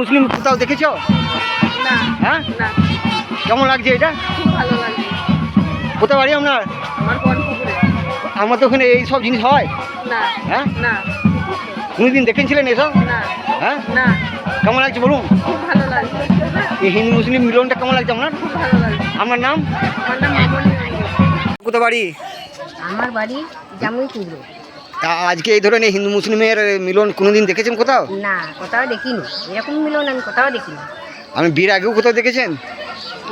মুসলিম কোথাও দেখেছ? হ্যাঁ? কেমন লাগছে এটা? কোথায় বাড়ি আপনার? আমার তো ওখানে এই সব জিনিস হয়। হ্যাঁ? কোনোদিন দেখেছিলেন এসব? হ্যাঁ? কেমন লাগছে বলুন? এই হিন্দু মুসলিম মিলনটা কেমন লাগছে আপনার? আপনার নাম? আমার নাম মামনি কোথায় বাড়ি? আমার বাড়ি জামুই কুমড়ো তা আজকে এই ধরনের হিন্দু মুসলিমের মিলন কোনোদিন দেখেছেন কোথাও? না কোথাও দেখিনি। এরকম মিলন আমি কোথাও দেখিনি। আপনি বিয়ের আগেও কোথাও দেখেছেন?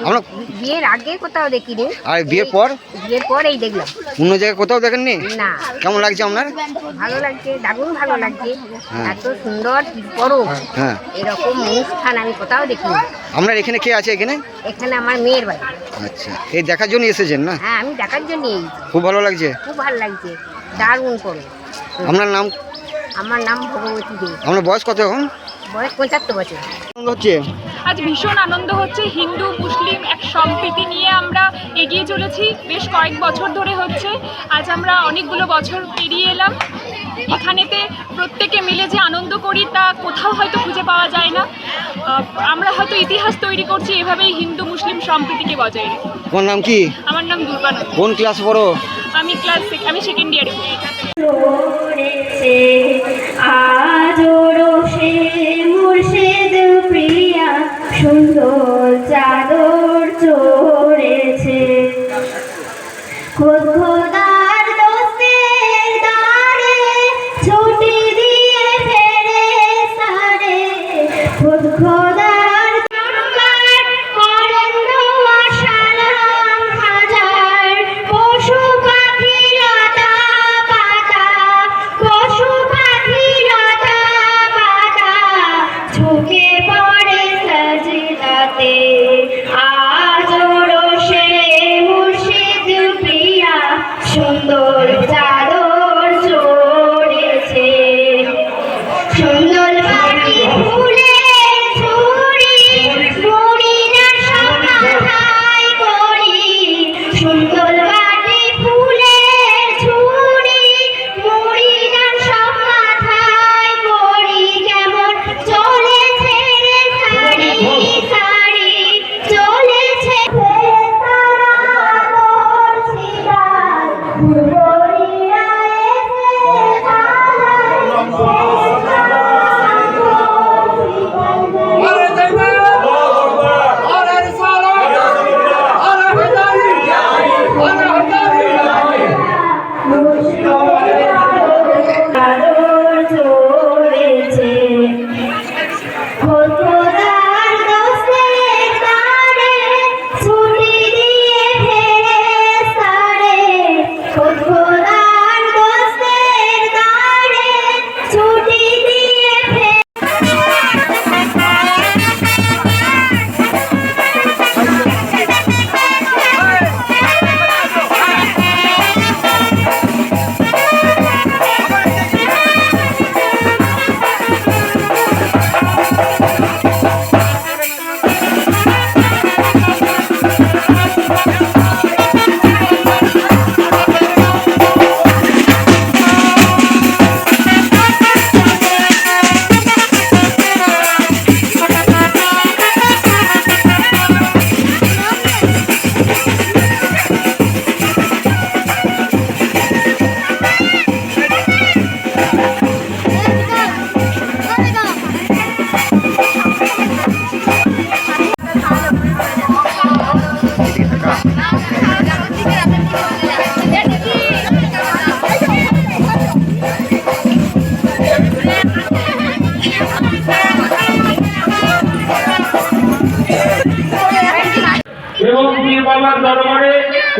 আমরা বিয়ের আগে কোথাও দেখিনি। আর বিয়ের পর? বিয়ের পর এই দেখলাম। অন্য জায়গায় কোথাও দেখেননি? না। কেমন লাগছে আপনার? ভালো লাগছে দারুণ ভালো লাগছে। হ্যাঁ। এত সুন্দর পরব হ্যাঁ এরকম অনুষ্ঠান আমি কোথাও দেখিনি। আপনার এখানে কে আছে এখানে? এখানে আমার মেয়ের বাড়ি। আচ্ছা। এই দেখার জন্য এসেছেন না? হ্যাঁ আমি দেখার জন্য খুব ভালো লাগছে। খুব ভালো লাগছে। দারুণ পরব আপনার নাম? আমার নাম ভগবতী দেব। আপনার বয়স কত এখন? বয়স পঁচাত্তর বছর। হচ্ছে? আজ ভীষণ আনন্দ হচ্ছে। হিন্দু মুসলিম এক সম্প্রীতি নিয়ে আমরা এগিয়ে চলেছি। বেশ কয়েক বছর ধরে হচ্ছে। আজ আমরা অনেকগুলো বছর পেরিয়ে এলাম। এখানেতে প্রত্যেকে মিলে যে আনন্দ করি তা কোথাও হয়তো খুঁজে পাওয়া যায় না। আমরা হয়তো ইতিহাস তৈরি করছি এভাবেই হিন্দু মুসলিম সম্প্রীতিকে বজায় রেখে। তোমার নাম কি? আমার নাম দুর্গানন্দ। কোন ক্লাস পড়ো? আমি ক্লাস আমি সেকেন্ড ইয়ারে সে প্রিয়া সুন্দর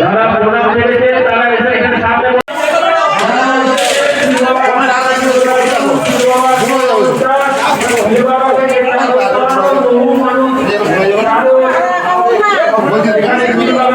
যারা প্রোগ্রাম দেখেছেন তারা এসে এখানে সামনে Thank you.